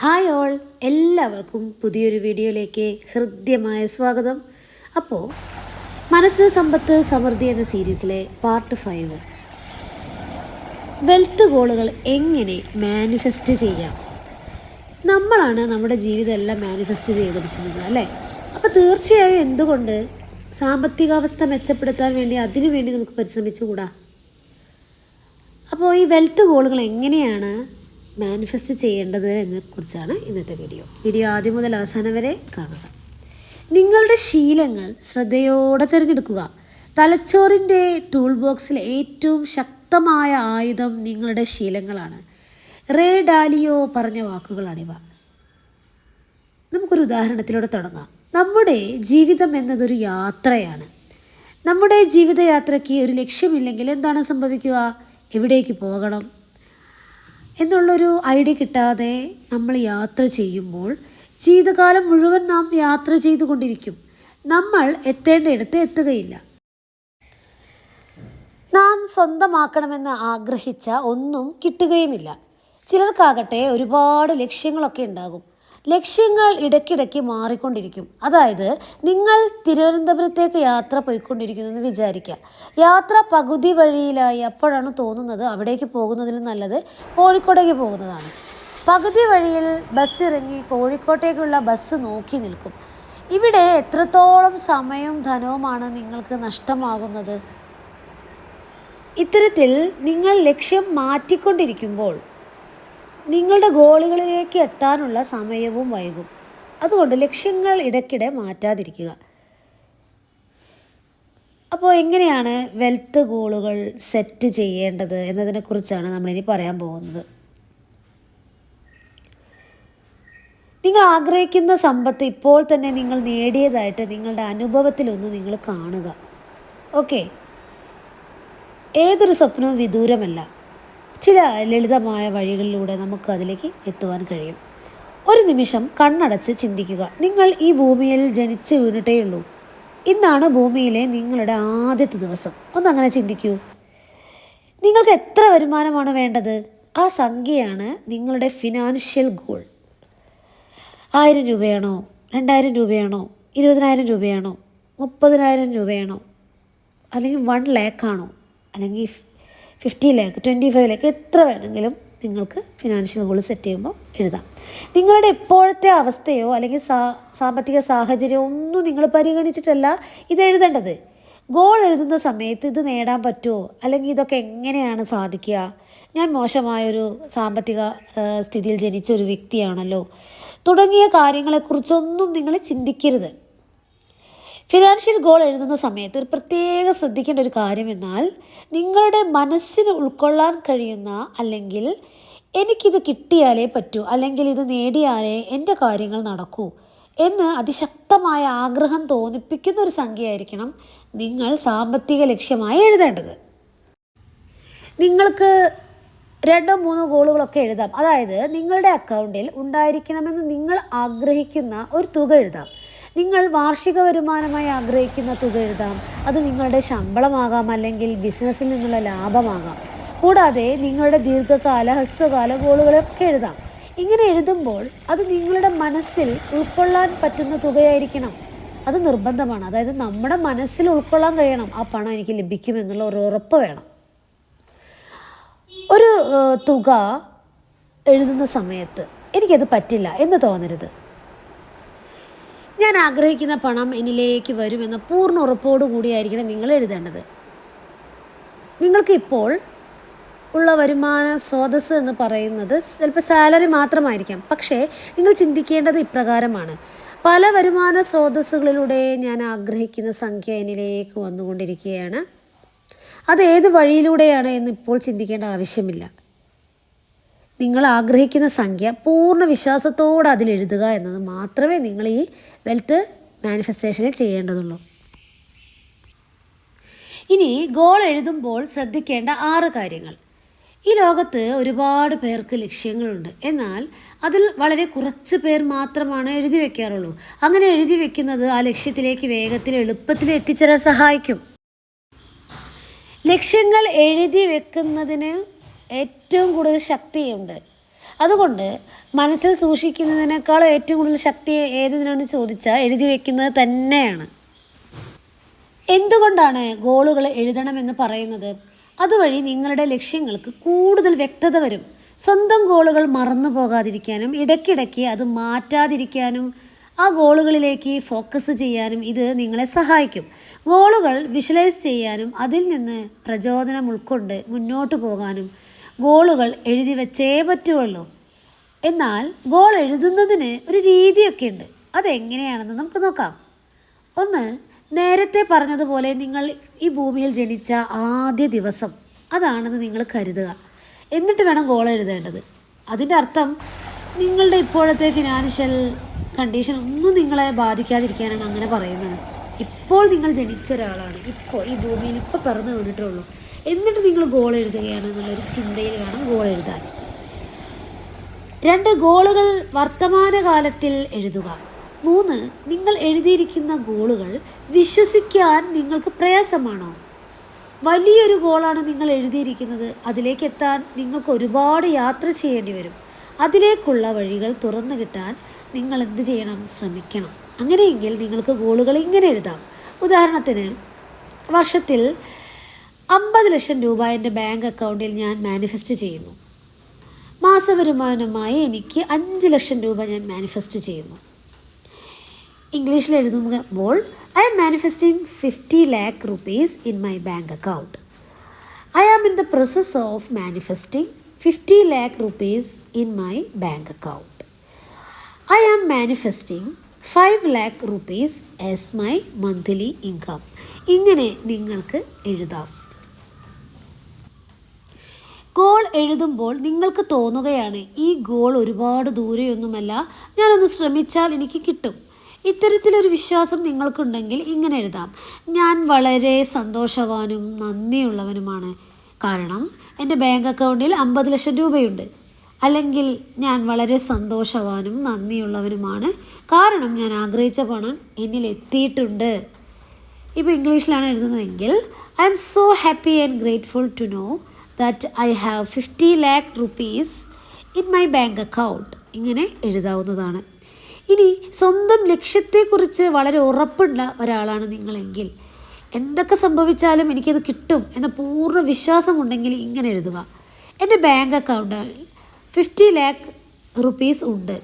Hi all എല്ലാവർക്കും പുതിയൊരു വീഡിയോയിലേക്ക് ഹൃദ്യമായ സ്വാഗതം. അപ്പോൾ മനസ്സ് സമ്പത്ത് സമൃദ്ധി എന്ന സീരീസിലെ പാർട്ട് ഫൈവ്. വെൽത്ത് ഗോളുകൾ എങ്ങനെ മാനിഫെസ്റ്റ് ചെയ്യാം? നമ്മളാണ് നമ്മുടെ ജീവിതം എല്ലാം മാനിഫെസ്റ്റ് ചെയ്തെടുക്കുന്നത് അല്ലേ? അപ്പോൾ തീർച്ചയായും എന്തുകൊണ്ട് സാമ്പത്തികാവസ്ഥ മെച്ചപ്പെടുത്താൻ വേണ്ടി അതിനു വേണ്ടി നമുക്ക് പരിശ്രമിച്ചുകൂടാ? അപ്പോൾ ഈ വെൽത്ത് ഗോളുകൾ എങ്ങനെയാണ് മാനിഫെസ്റ്റ് ചെയ്യേണ്ടത് എന്നെക്കുറിച്ചാണ് ഇന്നത്തെ വീഡിയോ വീഡിയോ ആദ്യം മുതൽ അവസാനം വരെ കാണുക. നിങ്ങളുടെ ശീലങ്ങൾ ശ്രദ്ധയോടെ തിരഞ്ഞെടുക്കുക. തലച്ചോറിന്റെ ടൂൾ ബോക്സിലെ ഏറ്റവും ശക്തമായ ആയുധം നിങ്ങളുടെ ശീലങ്ങളാണ്. റേ ഡാലിയോ പറഞ്ഞ വാക്കുകളാണിവ നമുക്കൊരു ഉദാഹരണത്തിലൂടെ തുടങ്ങാം. നമ്മുടെ ജീവിതം എന്നതൊരു യാത്രയാണ്. നമ്മുടെ ജീവിതയാത്രയ്ക്ക് ഒരു ലക്ഷ്യമില്ലെങ്കിൽ എന്താണ് സംഭവിക്കുക? എവിടേക്ക് പോകണം? എന്നുള്ളൊരു ഐഡിയ കിട്ടാതെ നമ്മൾ യാത്ര ചെയ്യുമ്പോൾ ജീവിതകാലം മുഴുവൻ നാം യാത്ര ചെയ്തുകൊണ്ടിരിക്കും. നമ്മൾ എത്തേണ്ടയിടത്ത് എത്തുകയില്ല. നാം സ്വന്തമാക്കണമെന്ന് ആഗ്രഹിച്ച ഒന്നും കിട്ടുകയുമില്ല. ചിലർക്കാകട്ടെ ഒരുപാട് ലക്ഷ്യങ്ങളൊക്കെ ഉണ്ടാകും. ലക്ഷ്യങ്ങൾ ഇടയ്ക്കിടയ്ക്ക് മാറിക്കൊണ്ടിരിക്കും. അതായത് നിങ്ങൾ തിരുവനന്തപുരത്തേക്ക് യാത്ര പോയിക്കൊണ്ടിരിക്കുന്നു എന്ന് വിചാരിക്കുക. യാത്ര പകുതി വഴിയിലായി അപ്പോഴാണ് തോന്നുന്നത് അവിടേക്ക് പോകുന്നതിലും നല്ലത് കോഴിക്കോടേക്ക് പോകുന്നതാണ്. പകുതി വഴിയിൽ ബസ് ഇറങ്ങി കോഴിക്കോട്ടേക്കുള്ള ബസ് നോക്കി നിൽക്കും. ഇവിടെ എത്രത്തോളം സമയവും ധനവുമാണ് നിങ്ങൾക്ക് നഷ്ടമാകുന്നത്? ഇത്തരത്തിൽ നിങ്ങൾ ലക്ഷ്യം മാറ്റിക്കൊണ്ടിരിക്കുമ്പോൾ നിങ്ങളുടെ ഗോളുകളിലേക്ക് എത്താനുള്ള സമയവും വൈകും. അതുകൊണ്ട് ലക്ഷ്യങ്ങൾ ഇടയ്ക്കിടെ മാറ്റാതിരിക്കുക. അപ്പോൾ എങ്ങനെയാണ് വെൽത്ത് ഗോളുകൾ സെറ്റ് ചെയ്യേണ്ടത് എന്നതിനെക്കുറിച്ചാണ് നമ്മളിനി പറയാൻ പോകുന്നത്. നിങ്ങൾ ആഗ്രഹിക്കുന്ന സമ്പത്ത് ഇപ്പോൾ തന്നെ നിങ്ങൾ നേടിയതായിട്ട് നിങ്ങളുടെ അനുഭവത്തിലൊന്ന് നിങ്ങൾ കാണുക. ഓക്കെ. ഏതൊരു സ്വപ്നവും വിദൂരമല്ല. ചില ലളിതമായ വഴികളിലൂടെ നമുക്ക് അതിലേക്ക് എത്തുവാൻ കഴിയും. ഒരു നിമിഷം കണ്ണടച്ച് ചിന്തിക്കുക. നിങ്ങൾ ഈ ഭൂമിയിൽ ജനിച്ച് വീണിട്ടേയുള്ളൂ. ഇന്നാണ് ഭൂമിയിലെ നിങ്ങളുടെ ആദ്യത്തെ ദിവസം. ഒന്നങ്ങനെ ചിന്തിക്കൂ. നിങ്ങൾക്ക് എത്ര വരുമാനമാണ് വേണ്ടത്? ആ സംഖ്യയാണ് നിങ്ങളുടെ ഫിനാൻഷ്യൽ ഗോൾ ആയിരം രൂപയാണോ? രണ്ടായിരം രൂപയാണോ? ഇരുപതിനായിരം രൂപയാണോ? മുപ്പതിനായിരം രൂപയാണോ? അല്ലെങ്കിൽ വൺ ലാക്കാണോ അല്ലെങ്കിൽ fifty lakh twenty five lakh എത്ര വേണമെങ്കിലും നിങ്ങൾക്ക് ഫിനാൻഷ്യൽ ഗോൾ സെറ്റ് ചെയ്യുമ്പോൾ എഴുതാം. നിങ്ങളുടെ ഇപ്പോഴത്തെ അവസ്ഥയോ അല്ലെങ്കിൽ സാമ്പത്തിക സാഹചര്യമോ ഒന്നും നിങ്ങൾ പരിഗണിച്ചിട്ടല്ല ഇത് എഴുതേണ്ടത്. ഗോൾ എഴുതുന്ന സമയത്ത് ഇത് നേടാൻ പറ്റുമോ? അല്ലെങ്കിൽ ഇതൊക്കെ എങ്ങനെയാണ് സാധിക്കുക? ഞാൻ മോശമായൊരു സാമ്പത്തിക സ്ഥിതിയിൽ ജനിച്ച ഒരു വ്യക്തിയാണല്ലോ. തുടങ്ങിയ കാര്യങ്ങളെക്കുറിച്ചൊന്നും നിങ്ങൾ ചിന്തിക്കരുത്. ഫിനാൻഷ്യൽ ഗോൾ എഴുതുന്ന സമയത്ത് ഒരു പ്രത്യേകം ശ്രദ്ധിക്കേണ്ട ഒരു കാര്യം എന്നാൽ നിങ്ങളുടെ മനസ്സിന് ഉൾക്കൊള്ളാൻ കഴിയുന്ന അല്ലെങ്കിൽ എനിക്കിത് കിട്ടിയാലേ പറ്റൂ അല്ലെങ്കിൽ ഇത് നേടിയാലേ എന്റെ കാര്യങ്ങൾ നടക്കൂ എന്ന് അതിശക്തമായ ആഗ്രഹം തോന്നിപ്പിക്കുന്ന ഒരു സംഖ്യയായിരിക്കണം നിങ്ങൾ സാമ്പത്തിക ലക്ഷ്യമായി എഴുതേണ്ടത്. നിങ്ങൾക്ക് രണ്ടോ മൂന്നോ ഗോളുകളൊക്കെ എഴുതാം. അതായത് നിങ്ങളുടെ അക്കൗണ്ടിൽ ഉണ്ടായിരിക്കണമെന്ന് നിങ്ങൾ ആഗ്രഹിക്കുന്ന ഒരു തുക എഴുതാം. നിങ്ങൾ വാർഷിക വരുമാനമായി ആഗ്രഹിക്കുന്ന തുക എഴുതാം. അത് നിങ്ങളുടെ ശമ്പളമാകാം അല്ലെങ്കിൽ ബിസിനസ്സിൽ നിന്നുള്ള ലാഭമാകാം. കൂടാതെ നിങ്ങളുടെ ദീർഘകാല ഹ്രസ്വകാല ഗോളുകളൊക്കെ എഴുതാം. ഇങ്ങനെ എഴുതുമ്പോൾ അത് നിങ്ങളുടെ മനസ്സിൽ ഉൾക്കൊള്ളാൻ പറ്റുന്ന തുകയായിരിക്കണം. അത് നിർബന്ധമാണ്. അതായത് നമ്മുടെ മനസ്സിൽ ഉൾക്കൊള്ളാൻ കഴിയണം. ആ പണം എനിക്ക് ലഭിക്കുമെന്നുള്ള ഒരു ഉറപ്പ് വേണം. ഒരു തുക എഴുതുന്ന സമയത്ത് എനിക്കത് പറ്റില്ല എന്ന് തോന്നരുത്. ഞാൻ ആഗ്രഹിക്കുന്ന പണം എന്നിലേക്ക് വരുമെന്ന പൂർണ ഉറപ്പോടു കൂടിയായിരിക്കണം നിങ്ങൾ എഴുതേണ്ടത്. നിങ്ങൾക്ക് ഇപ്പോൾ ഉള്ള വരുമാന സ്രോതസ് എന്ന് പറയുന്നത് ചിലപ്പോൾ സാലറി മാത്രമായിരിക്കാം. പക്ഷേ നിങ്ങൾ ചിന്തിക്കേണ്ടത് ഇപ്രകാരമാണ്. പല വരുമാന സ്രോതസ്സുകളിലൂടെ ഞാൻ ആഗ്രഹിക്കുന്ന സംഖ്യ എന്നിലേക്ക് വന്നുകൊണ്ടിരിക്കുകയാണ്. അത് ഏത് വഴിയിലൂടെയാണ് എന്ന് ഇപ്പോൾ ചിന്തിക്കേണ്ട ആവശ്യമില്ല. നിങ്ങൾ ആഗ്രഹിക്കുന്ന സംഖ്യ പൂർണ വിശ്വാസത്തോടെ അതിൽ എഴുതുക എന്നത് മാത്രമേ നിങ്ങൾ ഈ വെൽത്ത് മാനിഫെസ്റ്റേഷനിൽ ചെയ്യേണ്ടതുള്ളൂ. ഇനി ഗോൾ എഴുതുമ്പോൾ ശ്രദ്ധിക്കേണ്ട ആറ് കാര്യങ്ങൾ. ഈ ലോകത്ത് ഒരുപാട് പേർക്ക് ലക്ഷ്യങ്ങളുണ്ട്. എന്നാൽ അതിൽ വളരെ കുറച്ച് പേർ മാത്രമാണ് എഴുതി വെക്കാറുള്ളൂ. അങ്ങനെ എഴുതി വെക്കുന്നത് ആ ലക്ഷ്യത്തിലേക്ക് വേഗത്തിൽ എളുപ്പത്തിൽ എത്തിച്ചേരാൻ സഹായിക്കും. ലക്ഷ്യങ്ങൾ എഴുതി വെക്കുന്നതിന് ഏറ്റവും കൂടുതൽ ശക്തിയുണ്ട്. അതുകൊണ്ട് മനസ്സിൽ സൂക്ഷിക്കുന്നതിനേക്കാൾ ഏറ്റവും കൂടുതൽ ശക്തി ഏതിനാണ് ചോദിച്ചാൽ എഴുതി വെക്കുന്നത് തന്നെയാണ്. എന്തുകൊണ്ടാണ് ഗോളുകൾ എഴുതണമെന്ന് പറയുന്നത്? അതുവഴി നിങ്ങളുടെ ലക്ഷ്യങ്ങൾക്ക് കൂടുതൽ വ്യക്തത വരും. സ്വന്തം ഗോളുകൾ മറന്നു പോകാതിരിക്കാനും ഇടയ്ക്കിടയ്ക്ക് അത് മാറ്റാതിരിക്കാനും ആ ഗോളുകളിലേക്ക് ഫോക്കസ് ചെയ്യാനും ഇത് നിങ്ങളെ സഹായിക്കും. ഗോളുകൾ വിഷ്വലൈസ് ചെയ്യാനും അതിൽ നിന്ന് പ്രചോദനം ഉൾക്കൊണ്ട് മുന്നോട്ട് പോകാനും ഗോളുകൾ എഴുതി വെച്ചേ പറ്റുള്ളൂ. എന്നാൽ ഗോൾ എഴുതുന്നതിന് ഒരു രീതിയൊക്കെ ഉണ്ട്. അതെങ്ങനെയാണെന്ന് നമുക്ക് നോക്കാം. ഒന്ന് നേരത്തെ പറഞ്ഞതുപോലെ നിങ്ങൾ ഈ ഭൂമിയിൽ ജനിച്ച ആദ്യ ദിവസം. അതാണെന്ന് നിങ്ങൾ കരുതുക. എന്നിട്ട് വേണം ഗോൾ എഴുതേണ്ടത്. അതിന്റെ അർത്ഥം നിങ്ങളുടെ ഇപ്പോഴത്തെ ഫിനാൻഷ്യൽ കണ്ടീഷൻ ഒന്നും നിങ്ങളെ ബാധിക്കാതിരിക്കാനാണ് അങ്ങനെ പറയുന്നത്. ഇപ്പോൾ നിങ്ങൾ ജനിച്ച ഒരാളാണ്. ഇപ്പോൾ ഈ ഭൂമിയിൽ ഇപ്പോൾ പിറന്നു വീണിട്ടുള്ളൂ എന്നിട്ട് നിങ്ങൾ ഗോൾ എഴുതുകയാണ് എന്നുള്ളൊരു ചിന്തയിൽ വേണം ഗോൾ എഴുതാൻ. രണ്ട് ഗോളുകൾ വർത്തമാനകാലത്തിൽ എഴുതുക. മൂന്ന് നിങ്ങൾ എഴുതിയിരിക്കുന്ന ഗോളുകൾ വിശ്വസിക്കാൻ നിങ്ങൾക്ക് പ്രയാസമാണോ? വലിയൊരു ഗോളാണ് നിങ്ങൾ എഴുതിയിരിക്കുന്നത്. അതിലേക്ക് എത്താൻ നിങ്ങൾക്ക് ഒരുപാട് യാത്ര ചെയ്യേണ്ടി വരും. അതിലേക്കുള്ള വഴികൾ തുറന്നു കിട്ടാൻ നിങ്ങൾ എന്ത് ചെയ്യണം? ശ്രമിക്കണം. അങ്ങനെയെങ്കിൽ നിങ്ങൾക്ക് ഗോളുകൾ ഇങ്ങനെ എഴുതാം. ഉദാഹരണത്തിന് വർഷത്തിൽ അമ്പത് ലക്ഷം രൂപ എന്റെ ബാങ്ക് അക്കൗണ്ടിൽ ഞാൻ മാനിഫെസ്റ്റ് ചെയ്യുന്നു. മാസവരുമാനമായി എനിക്ക് അഞ്ച് ലക്ഷം രൂപ ഞാൻ മാനിഫെസ്റ്റ് ചെയ്യുന്നു. ഇംഗ്ലീഷിൽ എഴുതുമ്പോൾ I am manifesting fifty lakh rupees in my bank account I am in the process of manifesting fifty lakh rupees in my bank account I am manifesting five lakh rupees as my monthly income ഇങ്ങനെ നിങ്ങൾക്ക് എഴുതാം. Goal എഴുതുമ്പോൾ നിങ്ങൾക്ക് തോന്നുകയാണ് ഈ goal ഒരുപാട് ദൂരെയൊന്നുമല്ല ഞാനൊന്ന് ശ്രമിച്ചാൽ എനിക്ക് കിട്ടും. ഇത്തരത്തിലൊരു വിശ്വാസം നിങ്ങൾക്കുണ്ടെങ്കിൽ ഇങ്ങനെ എഴുതാം. ഞാൻ വളരെ സന്തോഷവാനും നന്ദിയുള്ളവനുമാണ്. കാരണം എന്റെ ബാങ്ക് അക്കൗണ്ടിൽ അമ്പത് ലക്ഷം രൂപയുണ്ട്. അല്ലെങ്കിൽ ഞാൻ വളരെ സന്തോഷവാനും നന്ദിയുള്ളവനുമാണ്. കാരണം ഞാൻ ആഗ്രഹിച്ച പണം എന്നിൽ എത്തിയിട്ടുണ്ട്. ഇപ്പോൾ ഇംഗ്ലീഷിലാണ് എഴുതുന്നതെങ്കിൽ I am so happy and grateful to know that I have fifty lakh rupees in my bank account ഇങ്ങനെ എഴുതാവുന്നതാണ്. ഇനി സ്വന്തം ലക്ഷ്യത്തെക്കുറിച്ച് വളരെ ഉറപ്പുള്ള ഒരാളാണ് നിങ്ങളെങ്കിൽ എന്തൊക്കെ സംഭവിച്ചാലും എനിക്കത് കിട്ടും എന്ന പൂർണ വിശ്വാസമുണ്ടെങ്കിൽ ഇങ്ങനെ എഴുതുക. എന്റെ ബാങ്ക് അക്കൗണ്ടിൽ ഫിഫ്റ്റി ലാക്ക് റുപ്പീസ് ഉണ്ട്.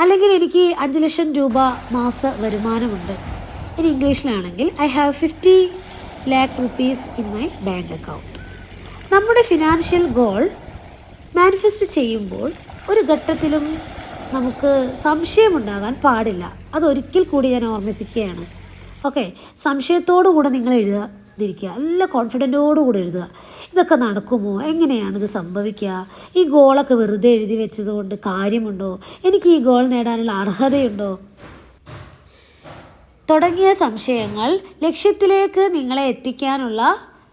അല്ലെങ്കിൽ എനിക്ക് അഞ്ച് ലക്ഷം രൂപ മാസ വരുമാനമുണ്ട്. ഇനി ഇംഗ്ലീഷിലാണെങ്കിൽ I have fifty lakh rupees in my bank account നമ്മുടെ ഫിനാൻഷ്യൽ ഗോൾ മാനിഫെസ്റ്റ് ചെയ്യുമ്പോൾ ഒരു ഘട്ടത്തിലും നമുക്ക് സംശയമുണ്ടാകാൻ പാടില്ല. അതൊരിക്കൽ കൂടി ഞാൻ ഓർമ്മിപ്പിക്കുകയാണ്. ഓക്കെ സംശയത്തോടുകൂടെ നിങ്ങൾ എഴുതാതിരിക്കുക നല്ല കോൺഫിഡന്റോടുകൂടി എഴുതുക. ഇതൊക്കെ നടക്കുമോ? എങ്ങനെയാണ് ഇത് സംഭവിക്കുക? ഈ ഗോളൊക്കെ വെറുതെ എഴുതി വെച്ചതുകൊണ്ട് കാര്യമുണ്ടോ? എനിക്ക് ഈ ഗോൾ നേടാനുള്ള അർഹതയുണ്ടോ? തുടങ്ങിയ സംശയങ്ങൾ ലക്ഷ്യത്തിലേക്ക് നിങ്ങളെ എത്തിക്കാനുള്ള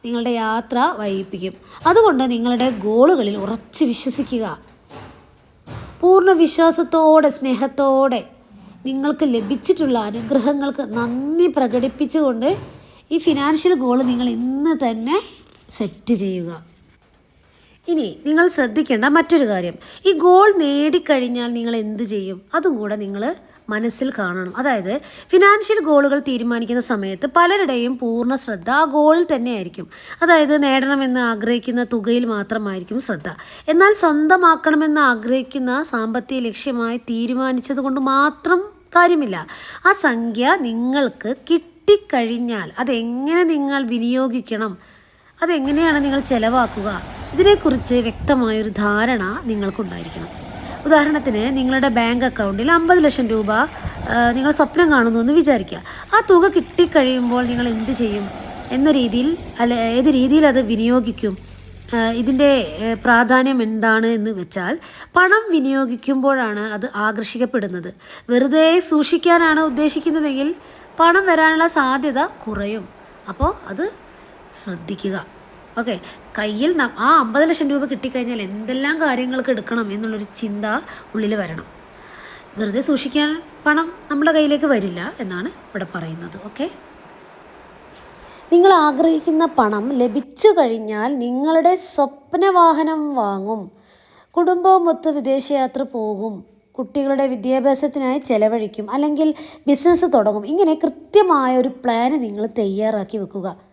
നിങ്ങളുടെ യാത്ര വൈകിപ്പിക്കും. അതുകൊണ്ട് നിങ്ങളുടെ ഗോളുകളിൽ ഉറച്ച് വിശ്വസിക്കുക. പൂർണ വിശ്വാസത്തോടെ സ്നേഹത്തോടെ നിങ്ങൾക്ക് ലഭിച്ചിട്ടുള്ള അനുഗ്രഹങ്ങൾക്ക് നന്ദി പ്രകടിപ്പിച്ചുകൊണ്ട് ഈ ഫിനാൻഷ്യൽ ഗോൾ നിങ്ങൾ ഇന്ന് തന്നെ സെറ്റ് ചെയ്യുക. ഇനി നിങ്ങൾ ശ്രദ്ധിക്കേണ്ട മറ്റൊരു കാര്യം. ഈ ഗോൾ നേടിക്കഴിഞ്ഞാൽ നിങ്ങൾ എന്ത് ചെയ്യും? അതും കൂടെ നിങ്ങൾ മനസ്സിൽ കാണണം. അതായത് ഫിനാൻഷ്യൽ ഗോളുകൾ തീരുമാനിക്കുന്ന സമയത്ത് പലരുടെയും പൂർണ ശ്രദ്ധ ആ ഗോളിൽ തന്നെയായിരിക്കും. അതായത് നേടണമെന്ന് ആഗ്രഹിക്കുന്ന തുകയിൽ മാത്രമായിരിക്കും ശ്രദ്ധ. എന്നാൽ സ്വന്തമാക്കണമെന്ന് ആഗ്രഹിക്കുന്ന സാമ്പത്തിക ലക്ഷ്യമായി തീരുമാനിച്ചത് കൊണ്ട് മാത്രം കാര്യമില്ല. ആ സംഖ്യ നിങ്ങൾക്ക് കിട്ടിക്കഴിഞ്ഞാൽ അതെങ്ങനെ നിങ്ങൾ വിനിയോഗിക്കണം? അതെങ്ങനെയാണ് നിങ്ങൾ ചെലവാക്കുക? ഇതിനെക്കുറിച്ച് വ്യക്തമായൊരു ധാരണ നിങ്ങൾക്കുണ്ടായിരിക്കണം. ഉദാഹരണത്തിന് നിങ്ങളുടെ ബാങ്ക് അക്കൗണ്ടിൽ അമ്പത് ലക്ഷം രൂപ നിങ്ങൾ സ്വപ്നം കാണുന്നു എന്ന് വിചാരിക്കുക. ആ തുക കിട്ടിക്കഴിയുമ്പോൾ നിങ്ങൾ എന്ത് ചെയ്യും? എന്ന രീതിയിൽ അല്ല ഏത് രീതിയിൽ അത് വിനിയോഗിക്കും? ഇതിന്റെ പ്രാധാന്യം എന്താണ് എന്ന് വെച്ചാൽ പണം വിനിയോഗിക്കുമ്പോഴാണ് അത് ആകർഷിക്കപ്പെടുന്നത്. വെറുതെ സൂക്ഷിക്കാനാണ് ഉദ്ദേശിക്കുന്നതെങ്കിൽ പണം വരാനുള്ള സാധ്യത കുറയും. അപ്പോൾ അത് ശ്രദ്ധിക്കുക. ഓക്കെ. കയ്യിൽ ആ അമ്പത് ലക്ഷം രൂപ കിട്ടിക്കഴിഞ്ഞാൽ എന്തെല്ലാം കാര്യങ്ങൾക്ക് എടുക്കണം എന്നുള്ളൊരു ചിന്ത ഉള്ളിൽ വരണം. വെറുതെ സൂക്ഷിക്കാൻ പണം നമ്മുടെ കയ്യിലേക്ക് വരില്ല എന്നാണ് ഇവിടെ പറയുന്നത്. ഓക്കെ? നിങ്ങൾ ആഗ്രഹിക്കുന്ന പണം ലഭിച്ചു കഴിഞ്ഞാൽ നിങ്ങളുടെ സ്വപ്ന വാഹനം വാങ്ങും. കുടുംബവും ഒത്ത് വിദേശയാത്ര പോകും. കുട്ടികളുടെ വിദ്യാഭ്യാസത്തിനായി ചെലവഴിക്കും. അല്ലെങ്കിൽ ബിസിനസ് തുടങ്ങും. ഇങ്ങനെ കൃത്യമായ ഒരു പ്ലാന് നിങ്ങൾ തയ്യാറാക്കി വെക്കുക.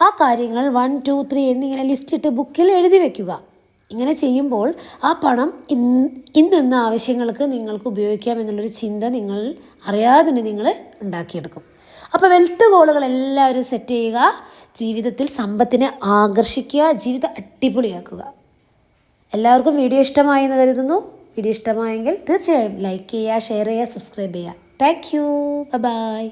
ആ കാര്യങ്ങൾ വൺ ടു ത്രീ എന്നിങ്ങനെ ലിസ്റ്റിട്ട് ബുക്കിൽ എഴുതി വെക്കുക. ഇങ്ങനെ ചെയ്യുമ്പോൾ ആ പണം ഇന്ന് ഇന്നെന്ന ആവശ്യങ്ങൾക്ക് നിങ്ങൾക്ക് ഉപയോഗിക്കാം എന്നുള്ളൊരു ചിന്ത നിങ്ങൾ അറിയാതെ തന്നെ നിങ്ങൾ ഉണ്ടാക്കിയെടുക്കും. അപ്പോൾ വെൽത്ത് ഗോളുകൾ എല്ലാവരും സെറ്റ് ചെയ്യുക ജീവിതത്തിൽ സമ്പത്തിനെ ആകർഷിക്കുക ജീവിതം അടിപൊളിയാക്കുക. എല്ലാവർക്കും വീഡിയോ ഇഷ്ടമായി എന്ന് കരുതുന്നു. വീഡിയോ ഇഷ്ടമായെങ്കിൽ തീർച്ചയായും ലൈക്ക് ചെയ്യുക ഷെയർ ചെയ്യുക സബ്സ്ക്രൈബ് ചെയ്യുക. Thank you by